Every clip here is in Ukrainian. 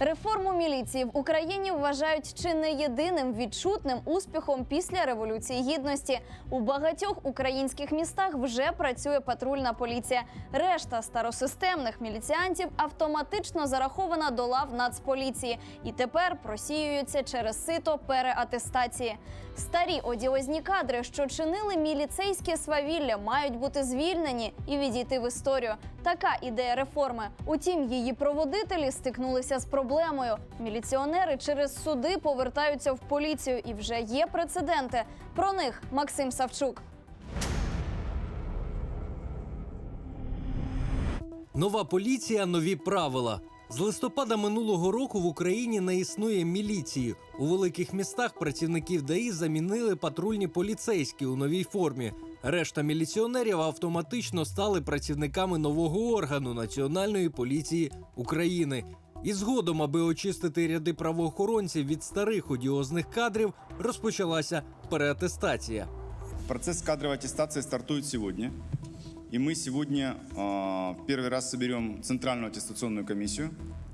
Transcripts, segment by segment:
Реформу міліції в Україні вважають чи не єдиним відчутним успіхом після революції гідності. У багатьох українських містах вже працює патрульна поліція. Решта старосистемних міліціантів автоматично зарахована до лав Нацполіції і тепер просіюються через сито переатестації. Старі одіозні кадри, що чинили міліцейське свавілля, мають бути звільнені і відійти в історію. Така ідея реформи. Утім, її проводителі стикнулися з проблемою. Міліціонери через суди повертаються в поліцію, і вже є прецеденти. Про них Максим Савчук. Нова поліція, нові правила. З листопада минулого року в Україні не існує міліції. У великих містах працівників ДАІ замінили патрульні поліцейські у новій формі. Решта міліціонерів автоматично стали працівниками нового органу Національної поліції України. І згодом, аби очистити ряди правоохоронців від старих одіозних кадрів, розпочалася переатестація. Процесс кадровой аттестации стартует сегодня. И мы сегодня э, в первый раз соберем Центральную аттестационную комиссию,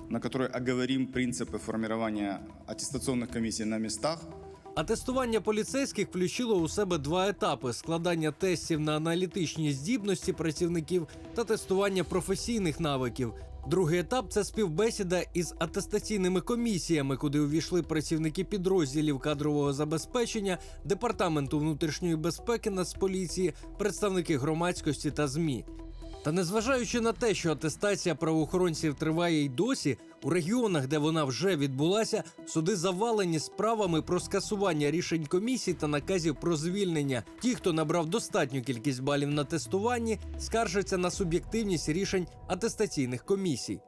на которой оговорим принципы формирования аттестационных комиссий на местах. Атестування поліцейських включило у себе два етапи: складання тестів на аналітичні здібності працівників та тестування професійних навиків. Другий етап це співбесіда із атестаційними комісіями, куди увійшли працівники підрозділів кадрового забезпечення, департаменту внутрішньої безпеки Нацполіції, представники громадськості та ЗМІ. Та незважаючи на те, що атестація правоохоронців триває й досі, у регіонах, де вона вже відбулася, суди завалені справами про скасування рішень комісій та наказів про звільнення. Ті, хто набрав достатню кількість балів на тестуванні, скаржаться на суб'єктивність рішень атестаційних комісій.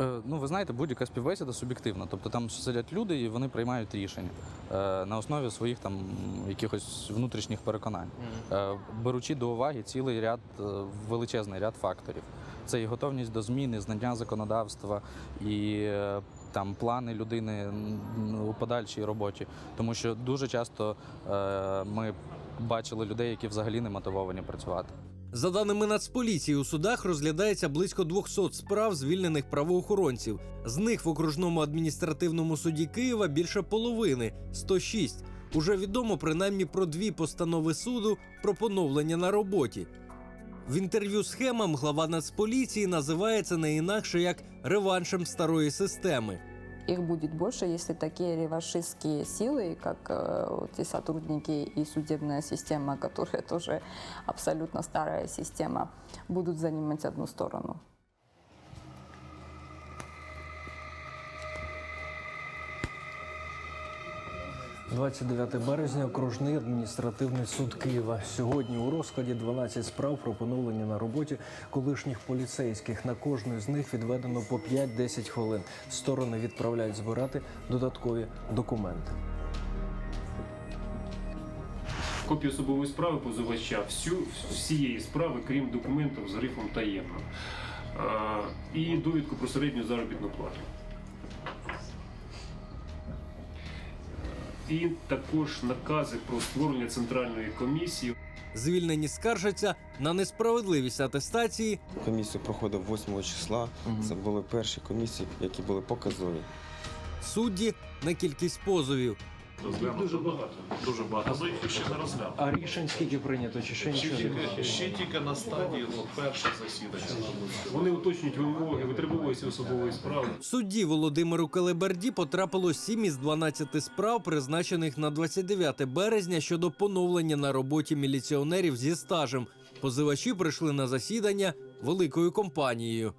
Е, Ну, ви знаєте, будь-яка співбесіда суб'єктивна. Тобто там сидять люди і вони приймають рішення е, на основі своїх там якихось внутрішніх переконань, е, беручи до уваги цілий ряд, величезний ряд факторів. Це і готовність до зміни, знання законодавства, і там плани людини у подальшій роботі. Тому що дуже часто ми бачили людей, які взагалі не мотивовані працювати. За даними Нацполіції, у судах розглядається близько 200 справ звільнених правоохоронців. З них в окружному адміністративному суді Києва більше половини 106. Уже відомо принаймні про дві постанови суду про поновлення на роботі. В інтерв'ю схемам глава Нацполіції називає це не інакше як реваншем старої системи. Их будет больше, если такие реваншистские силы, как э, те сотрудники и судебная система, которая тоже абсолютно старая система, будут занимать одну сторону. 29 березня окружний адміністративний суд Києва. Сьогодні у розкладі 12 справ про поновлення на роботі колишніх поліцейських. На кожну з них відведено по 5-10 хвилин. Сторони відправляють збирати додаткові документи. Копію особової справи позивача всю, всієї справи, крім документів з грифом таємно. І довідку про середню заробітну плату. І також накази про створення центральної комісії. Звільнені скаржаться на несправедливість атестації Комісію проходив 8 числа. Це були перші комісії, які були показові. судді на кількість позовів. Дуже багато. Дуже багато. Але їх ще не розглянули. А рішень скільки прийнято? Чи ще Ще нічого? тільки, ще тільки на стадії ну, перше засідання. Вони уточнюють вимоги витребовуються особової справи. Судді Володимиру Келеберді потрапило 7 із 12 справ, призначених на 29 березня щодо поновлення на роботі міліціонерів зі стажем. Позивачі прийшли на засідання великою компанією.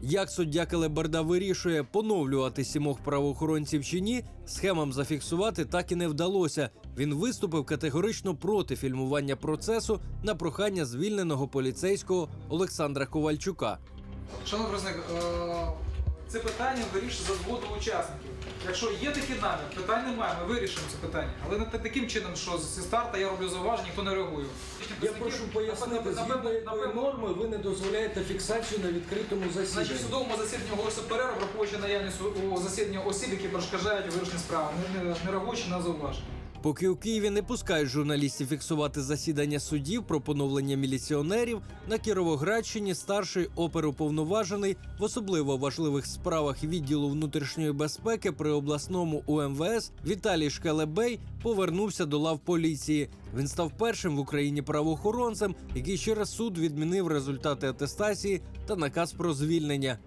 Як суддя Келеберда вирішує поновлювати сімох правоохоронців чи ні, схемам зафіксувати так і не вдалося. Він виступив категорично проти фільмування процесу на прохання звільненого поліцейського Олександра Ковальчука. Шановний е, це питання вирішить за згоду учасників. Якщо є такий намір, питань немає, ми вирішимо це питання. Але не таким чином, що зі старта я роблю зауваження, ніхто не реагує. Я прошу пояснити, згідно якої норми ви не дозволяєте фіксацію на відкритому Значить, в судовому засіданні оголосив перерву, враховуючи наявність у- у засіданні осіб, які перешкоджають вирішення справи, не, не, не реагуючи на зауваження. Поки у Києві не пускають журналістів фіксувати засідання судів про поновлення міліціонерів, на Кіровоградщині старший оперуповноважений в особливо важливих справах відділу внутрішньої безпеки при обласному УМВС Віталій Шкелебей повернувся до лав поліції. Він став першим в Україні правоохоронцем, який через суд відмінив результати атестації та наказ про звільнення.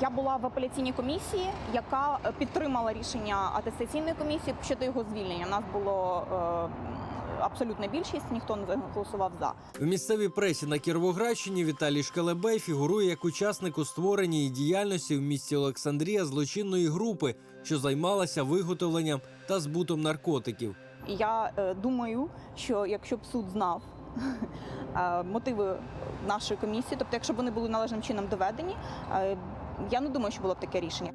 Я була в апеляційній комісії, яка е, підтримала рішення атестаційної комісії щодо його звільнення. У нас було е, абсолютна більшість, ніхто не голосував за. В місцевій пресі на Кіровоградщині Віталій Шкалебей фігурує як учасник у створенні і діяльності в місті Олександрія злочинної групи, що займалася виготовленням та збутом наркотиків. Я е, думаю, що якщо б суд знав е, мотиви нашої комісії, тобто, якщо б вони були належним чином доведені, е, я не думаю, що було б таке рішення.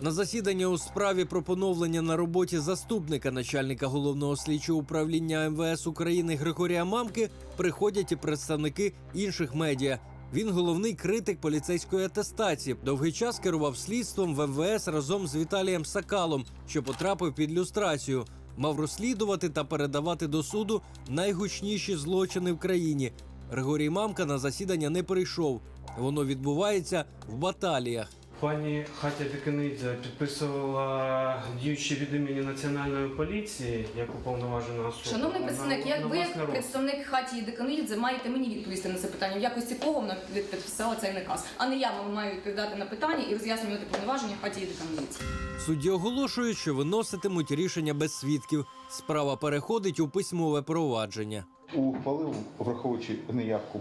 На засідання у справі про поновлення на роботі заступника начальника головного слідчого управління МВС України Григорія Мамки приходять і представники інших медіа. Він головний критик поліцейської атестації. Довгий час керував слідством в МВС разом з Віталієм Сакалом, що потрапив під люстрацію. Мав розслідувати та передавати до суду найгучніші злочини в країні. Григорій Мамка на засідання не прийшов. Воно відбувається в баталіях. Пані Хатя Диканидзе підписувала діючі від імені національної поліції як уповноважена особа. Шановний представник, як ви як представник хаті Деканидзе маєте мені відповісти на це питання, в якості кого вона під- підписала цей наказ, а не я вам маю відповідати на питання і роз'яснювати повноваження хаті Деканидзе. Судді оголошують, що виноситимуть рішення без свідків. Справа переходить у письмове провадження. Ухвалив, враховуючи неявку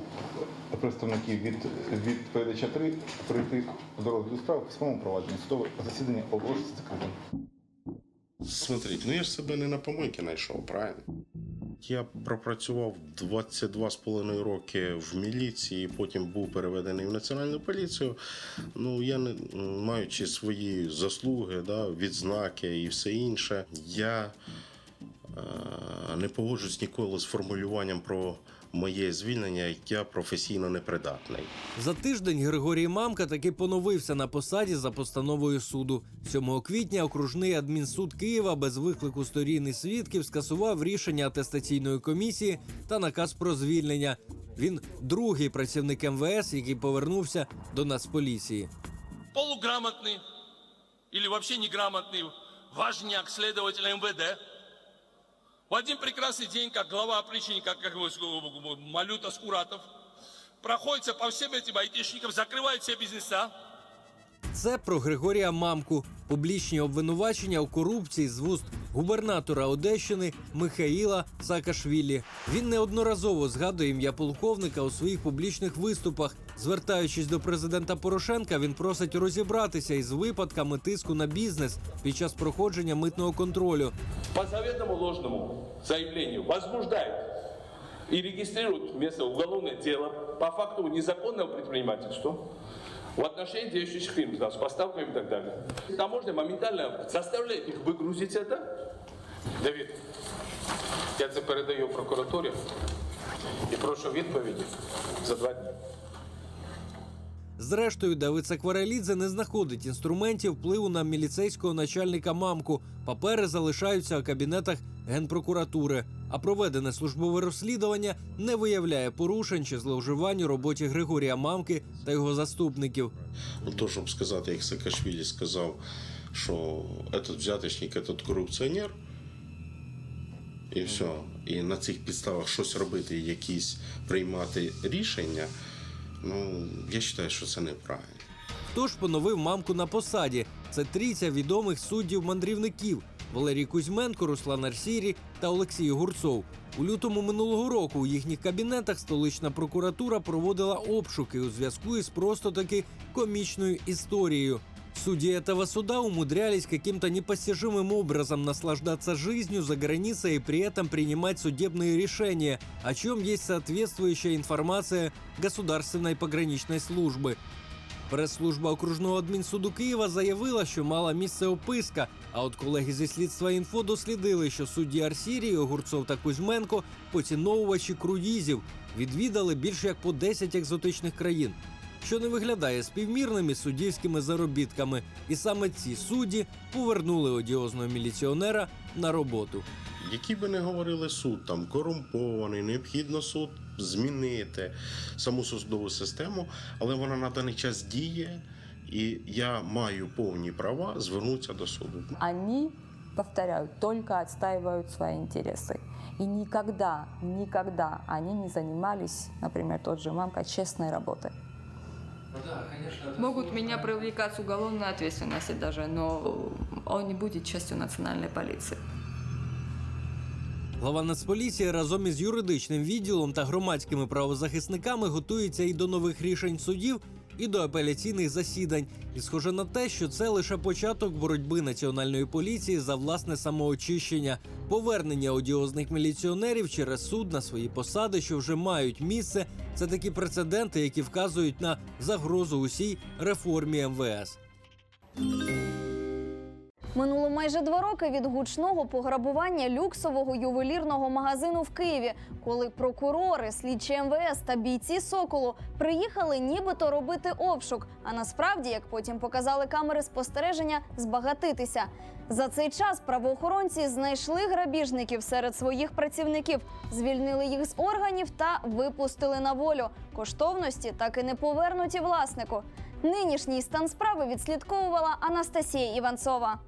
представників від відповідача 3, прийти до розгляду справи в письмовому провадженні. Судове засідання оголошується закритим. Смотрите, ну я ж себе не на помойки знайшов, правильно? Я пропрацював 22,5 роки в міліції, потім був переведений в національну поліцію. Ну, я не маючи свої заслуги, да, відзнаки і все інше, я е, не погоджуюсь ніколи з формулюванням про моє звільнення, я професійно непридатний. За тиждень Григорій Мамка таки поновився на посаді за постановою суду. 7 квітня окружний адмінсуд Києва без виклику сторін і свідків скасував рішення атестаційної комісії та наказ про звільнення. Він другий працівник МВС, який повернувся до Нацполіції. полуграмотный или вообще неграмотный важняк следователя МВД в один прекрасный день, как глава опричника, как его, э, Малюта Скуратов, проходится по всем этим айтишникам, закрывает все бизнеса, Це про Григорія Мамку. Публічні обвинувачення у корупції з вуст губернатора Одещини Михаїла Саакашвілі. Він неодноразово згадує ім'я полковника у своїх публічних виступах. Звертаючись до президента Порошенка, він просить розібратися із випадками тиску на бізнес під час проходження митного контролю. по заведомо ложному заявлению возбуждает и регистрирует вместо уголовное дело по факту незаконного предпринимательства в отношении действующих фирм с поставками и так далее. Таможня моментально заставляет их выгрузить это. Давид, я це передаю прокуратурі і прошу відповіді за два дні. Зрештою, Давид Сакварелідзе не знаходить інструментів впливу на міліцейського начальника мамку. Папери залишаються у кабінетах генпрокуратури. А проведене службове розслідування не виявляє порушень чи зловживань у роботі Григорія Мамки та його заступників. Ну, то, щоб сказати, як Саакашвілі сказав, що этот взяточник, этот корупціонер, і все. І на цих підставах щось робити, якісь приймати рішення, ну, я вважаю, що це неправильно. Хто ж поновив мамку на посаді? Це трійця відомих суддів-мандрівників Валерій Кузьменко, Руслан Арсірі та Олексій Гурцов. У лютому минулого року у їхніх кабінетах столична прокуратура проводила обшуки у зв'язку із просто таки комічною історією. Судьи этого суда умудрялись каким-то непостижимым образом наслаждаться жизнью за границей и при этом принимать судебные решения, о чем есть соответствующая информация Государственной пограничной службы. Прес-служба окружного адмінсуду Києва заявила, що мала місце описка. А от колеги зі слідства інфо дослідили, що судді Арсірії, Огурцов та Кузьменко, поціновувачі круїзів, відвідали більше як по 10 екзотичних країн, що не виглядає співмірними суддівськими заробітками. І саме ці судді повернули одіозного міліціонера на роботу. Які би не говорили суд, там корумпований, необхідно суд змінити саму судову систему, але вона на даний час діє, і я маю повні права звернутися до суду. Они, повторяю, только отстаивают свои интересы. И никогда, никогда они не занимались, например, тот же мамка, честной работой. Могут меня привлекать с уголовной ответственности даже, но он не будет частью национальной полиции. Глава Нацполіції разом із юридичним відділом та громадськими правозахисниками готується і до нових рішень судів, і до апеляційних засідань. І схоже на те, що це лише початок боротьби національної поліції за власне самоочищення, повернення одіозних міліціонерів через суд на свої посади, що вже мають місце. Це такі прецеденти, які вказують на загрозу усій реформі МВС. Минуло майже два роки від гучного пограбування люксового ювелірного магазину в Києві, коли прокурори, слідчі МВС та бійці Соколу приїхали нібито робити обшук. А насправді, як потім показали камери спостереження, збагатитися. За цей час правоохоронці знайшли грабіжників серед своїх працівників, звільнили їх з органів та випустили на волю. Коштовності так і не повернуті власнику. Нинішній стан справи відслідковувала Анастасія Іванцова.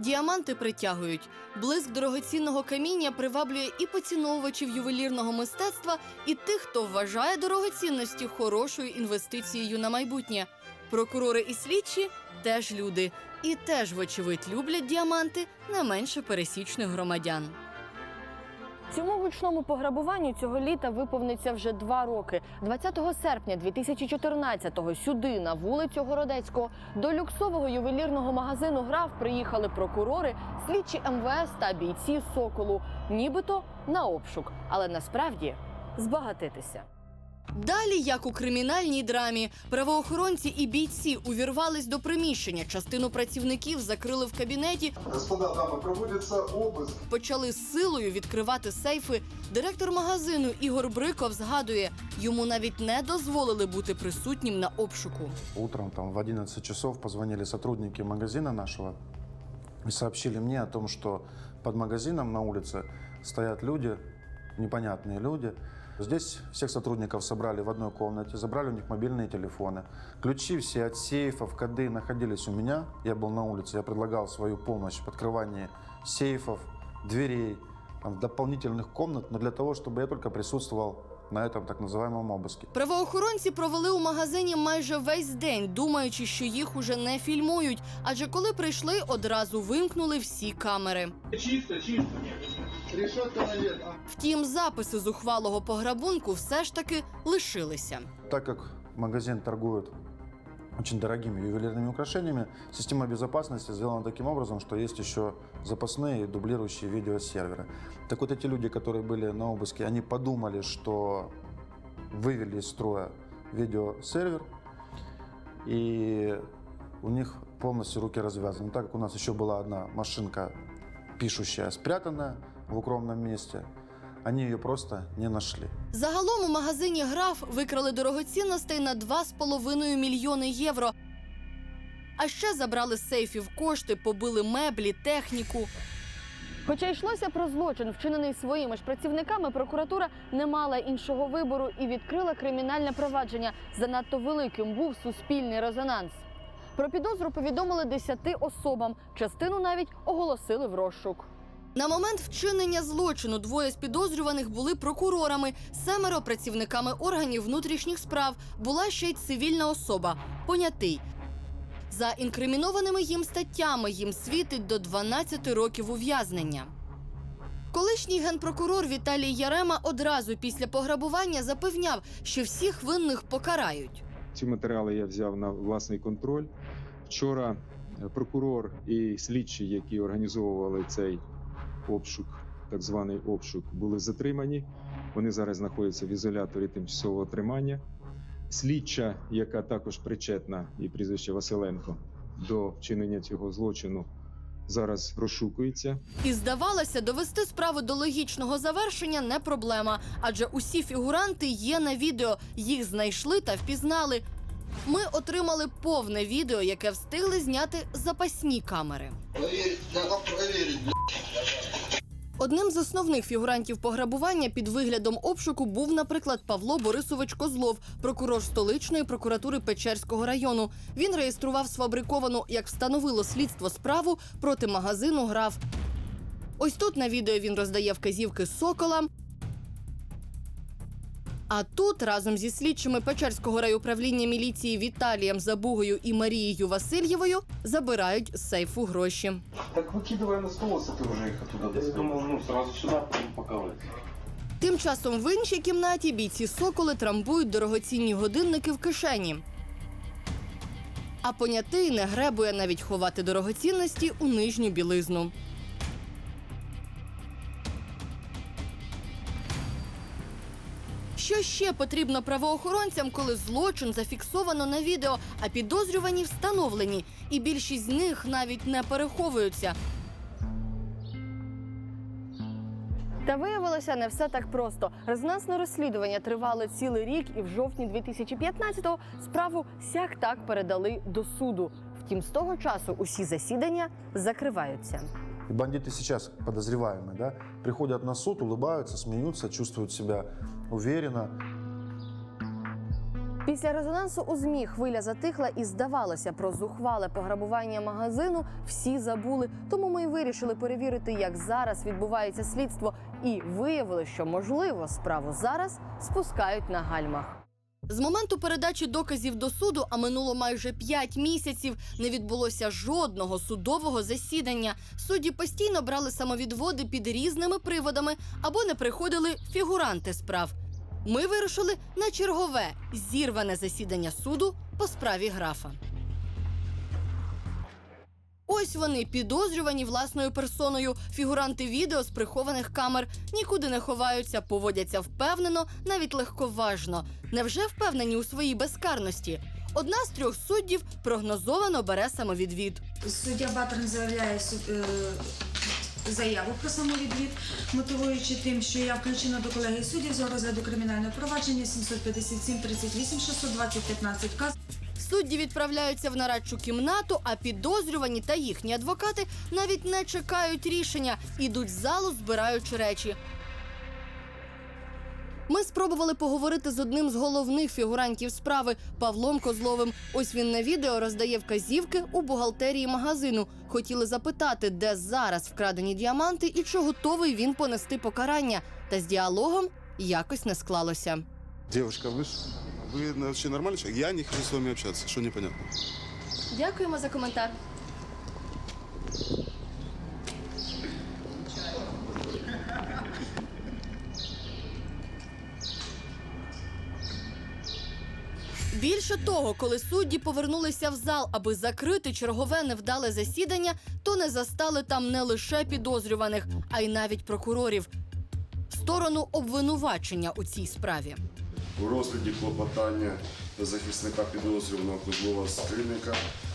Діаманти притягують. Блиск дорогоцінного каміння приваблює і поціновувачів ювелірного мистецтва, і тих, хто вважає дорогоцінності хорошою інвестицією на майбутнє. Прокурори і слідчі теж люди, і теж, вочевидь, люблять діаманти не менше пересічних громадян. Цьому гучному пограбуванню цього літа виповниться вже два роки. 20 серпня 2014-го сюди, на вулицю Городецького, до люксового ювелірного магазину Граф приїхали прокурори, слідчі МВС та бійці Соколу, нібито на обшук, але насправді збагатитися. Далі, як у кримінальній драмі, правоохоронці і бійці увірвались до приміщення. Частину працівників закрили в кабінеті. Господа, дамы, проводится обыск. Почали з силою відкривати сейфи. Директор магазину Ігор Бриков згадує, йому навіть не дозволили бути присутнім на обшуку. Утром там в 11 часов позвонили сотрудники магазина нашего и сообщили мне о том, что под магазином на улице стоят люди, непонятные люди. Здесь всех сотрудников собрали в одной комнате, забрали у них мобильные телефоны. Ключи все от сейфов, коды находились у меня. Я был на улице, я предлагал свою помощь в открывании сейфов, дверей, там, дополнительных комнат, но для того, чтобы я только присутствовал на этом так называемом обыске. Правоохоронці провели у магазині майже весь день, думаючи, що їх уже не фільмують. Адже коли прийшли, одразу вимкнули всі камери. Чисто, чисто. Решетка наверх. Втім, записи зухвалого пограбунку все ж таки лишилися. Так как магазин торгует очень дорогими ювелирными украшениями, система безопасности сделана таким образом, что есть еще запасные и дублирующие видеосерверы. Так вот эти люди, которые были на обыске, они подумали, что вывели из строя видеосервер, и у них полностью руки развязаны. Так как у нас еще была одна машинка пишущая спрятанная в укромном месте, они ее просто не нашли. Загалом у магазині Граф викрали дорогоцінностей на 2,5 мільйони євро. А ще забрали з сейфів кошти, побили меблі, техніку. Хоча йшлося про злочин, вчинений своїми ж працівниками, прокуратура не мала іншого вибору і відкрила кримінальне провадження. Занадто великим був суспільний резонанс. Про підозру повідомили 10 особам. Частину навіть оголосили в розшук. На момент вчинення злочину двоє з підозрюваних були прокурорами, семеро працівниками органів внутрішніх справ. Була ще й цивільна особа понятий. За інкримінованими їм статтями їм світить до 12 років ув'язнення. Колишній генпрокурор Віталій Ярема одразу після пограбування запевняв, що всіх винних покарають. Ці матеріали я взяв на власний контроль. Вчора прокурор і слідчі, які організовували цей обшук, так званий обшук, були затримані. Вони зараз знаходяться в ізоляторі тимчасового тримання. Слідча, яка також причетна, і прізвище Василенко, до вчинення цього злочину, зараз розшукується. І здавалося, довести справу до логічного завершення не проблема, адже усі фігуранти є на відео. Їх знайшли та впізнали. Ми отримали повне відео, яке встигли зняти запасні камери. Одним з основних фігурантів пограбування під виглядом обшуку був, наприклад, Павло Борисович Козлов, прокурор столичної прокуратури Печерського району. Він реєстрував сфабриковану, як встановило слідство, справу проти магазину Граф. Ось тут на відео він роздає вказівки соколам. А тут разом зі слідчими Печерського райуправління міліції Віталієм Забугою і Марією Васильєвою забирають з сейфу гроші. Так выкидывай на стол, если ты уже их оттуда достал. Я думал, ну, сразу сюда, потом упаковать. Тим часом в іншій кімнаті бійці соколи трамбують дорогоцінні годинники в кишені. А понятий не гребує навіть ховати дорогоцінності у нижню білизну. Що ще потрібно правоохоронцям, коли злочин зафіксовано на відео, а підозрювані встановлені, і більшість з них навіть не переховуються. Та виявилося не все так просто. Резонансне розслідування тривало цілий рік, і в жовтні 2015-го справу сяк так передали до суду. Втім, з того часу усі засідання закриваються. И бандиты сейчас, подозреваемые, да, приходят на суд, улыбаются, смеются, чувствуют себя уверенно. Після резонансу у ЗМІ хвиля затихла і здавалося про зухвале пограбування магазину всі забули. Тому ми й вирішили перевірити, як зараз відбувається слідство, і виявили, що можливо справу зараз спускають на гальмах. З моменту передачі доказів до суду, а минуло майже 5 місяців, не відбулося жодного судового засідання. Судді постійно брали самовідводи під різними приводами або не приходили фігуранти справ. Ми вирушили на чергове зірване засідання суду по справі графа. Ось вони підозрювані власною персоною. Фігуранти відео з прихованих камер нікуди не ховаються, поводяться впевнено, навіть легковажно. Невже впевнені у своїй безкарності? Одна з трьох суддів прогнозовано бере самовідвід. Суддя Батрин заявляє е, заяву про самовідвід, мотивуючи тим, що я включена до колегії суддів з розгляду кримінального провадження 757 38 620 15 к Судді відправляються в нарадчу кімнату, а підозрювані та їхні адвокати навіть не чекають рішення, ідуть з залу, збираючи речі. Ми спробували поговорити з одним з головних фігурантів справи Павлом Козловим. Ось він на відео роздає вказівки у бухгалтерії магазину. Хотіли запитати, де зараз вкрадені діаманти і чи готовий він понести покарання. Та з діалогом якось не склалося. Девушка, вы, вы вообще нормальный человек? Я не хочу с вами общаться, что непонятно. Дякуємо за коментар. Більше того, коли судді повернулися в зал, аби закрити чергове невдале засідання, то не застали там не лише підозрюваних, а й навіть прокурорів. Сторону обвинувачення у цій справі. У розгляді клопотання захисника підозрюваного Козлова Скринника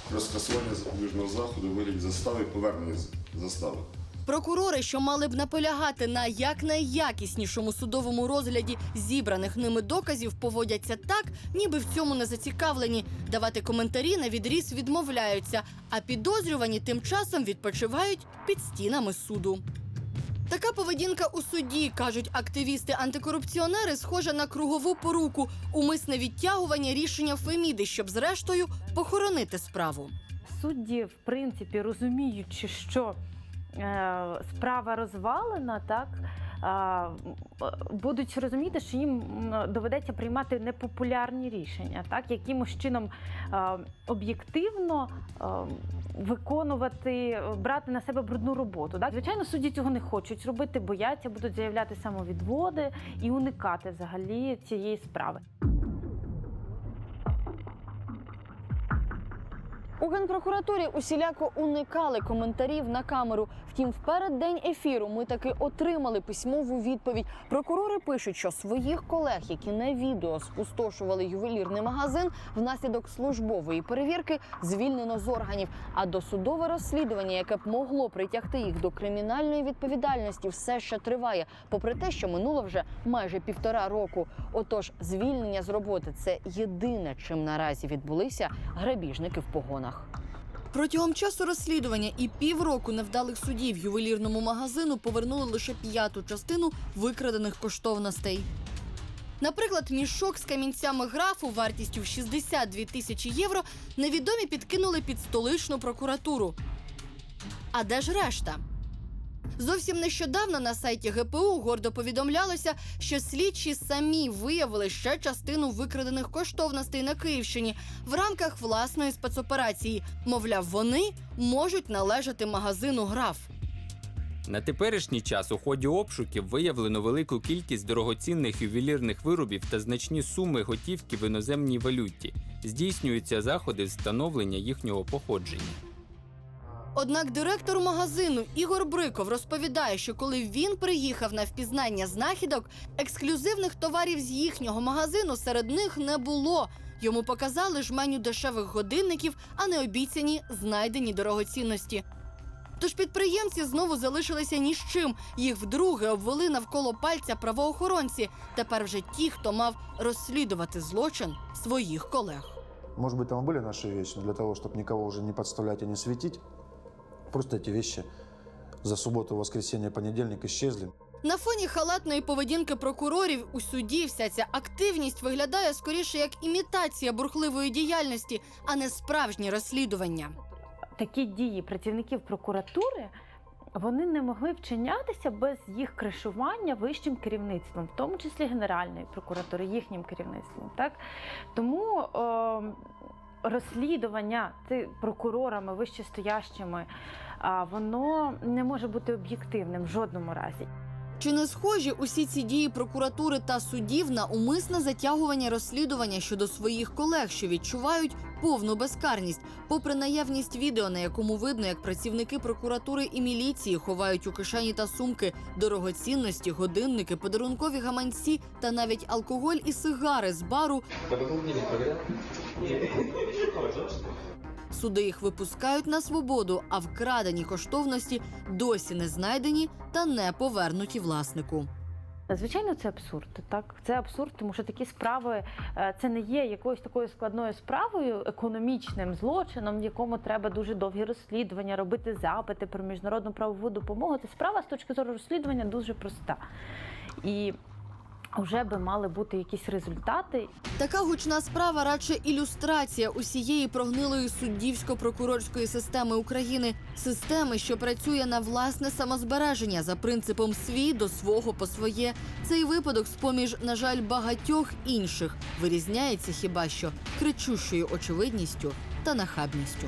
про скасування запобіжного заходу вигляді застави і повернення застави. Прокурори, що мали б наполягати на якнайякіснішому судовому розгляді зібраних ними доказів, поводяться так, ніби в цьому не зацікавлені. Давати коментарі на відріз відмовляються, а підозрювані тим часом відпочивають під стінами суду. Така поведінка у суді, кажуть активісти-антикорупціонери, схожа на кругову поруку, умисне відтягування рішення Феміди, щоб зрештою похоронити справу. Судді, в принципі, розуміючи, що е, справа розвалена, так. Будуть розуміти, що їм доведеться приймати непопулярні рішення, так якимось чином об'єктивно виконувати, брати на себе брудну роботу. Так, звичайно, судді цього не хочуть робити, бояться, будуть заявляти самовідводи і уникати взагалі цієї справи. У генпрокуратурі усіляко уникали коментарів на камеру. Втім, в переддень ефіру ми таки отримали письмову відповідь. Прокурори пишуть, що своїх колег, які на відео спустошували ювелірний магазин, внаслідок службової перевірки звільнено з органів. А досудове розслідування, яке б могло притягти їх до кримінальної відповідальності, все ще триває, попри те, що минуло вже майже півтора року. Отож, звільнення з роботи це єдине, чим наразі відбулися грабіжники в погонах. Протягом часу розслідування і півроку невдалих судів ювелірному магазину повернули лише п'яту частину викрадених коштовностей. Наприклад, мішок з камінцями графу вартістю в 62 тисячі євро невідомі підкинули під столичну прокуратуру. А де ж решта? Зовсім нещодавно на сайті ГПУ гордо повідомлялося, що слідчі самі виявили ще частину викрадених коштовностей на Київщині в рамках власної спецоперації. Мовляв, вони можуть належати магазину граф. На теперішній час у ході обшуків виявлено велику кількість дорогоцінних ювелірних виробів та значні суми готівки в іноземній валюті. Здійснюються заходи встановлення їхнього походження. Однак директор магазину Ігор Бриков розповідає, що коли він приїхав на впізнання знахідок, ексклюзивних товарів з їхнього магазину серед них не було. Йому показали жменю дешевих годинників, а не обіцяні знайдені дорогоцінності. Тож підприємці знову залишилися ні з чим. Їх вдруге обвели навколо пальця правоохоронці. Тепер вже ті, хто мав розслідувати злочин своїх колег. Может быть, там и были наши вещи, но для того, чтобы никого уже не подставлять и не светить, просто эти вещи за субботу, воскресенье, понедельник исчезли. На фоні халатної поведінки прокурорів у суді вся ця активність виглядає скоріше як імітація бурхливої діяльності, а не справжнє розслідування. такі дії працівників прокуратури вони не могли вчинятися без їх кришування вищим керівництвом, в тому числі Генеральної прокуратури, їхнім керівництвом. Так? Тому е, розслідування прокурорами вищестоящими, воно не може бути об'єктивним в жодному разі. Чи не схожі усі ці дії прокуратури та судів на умисне затягування розслідування щодо своїх колег, що відчувають повну безкарність, попри наявність відео, на якому видно, як працівники прокуратури і міліції ховають у кишені та сумки дорогоцінності, годинники, подарункові гаманці та навіть алкоголь і сигари з бару. Суди їх випускають на свободу, а вкрадені коштовності досі не знайдені та не повернуті власнику. Звичайно, це абсурд. Так, це абсурд, тому що такі справи е, це не є якоюсь такою складною справою, економічним злочином, в якому треба дуже довгі розслідування, робити запити про міжнародну правову допомогу. Це справа з точки зору розслідування дуже проста. І вже би мали бути якісь результати. Така гучна справа радше ілюстрація усієї прогнилої суддівсько-прокурорської системи України, системи, що працює на власне самозбереження за принципом свій до свого по своє. Цей випадок, з поміж, на жаль, багатьох інших, вирізняється хіба що кричущою очевидністю та нахабністю.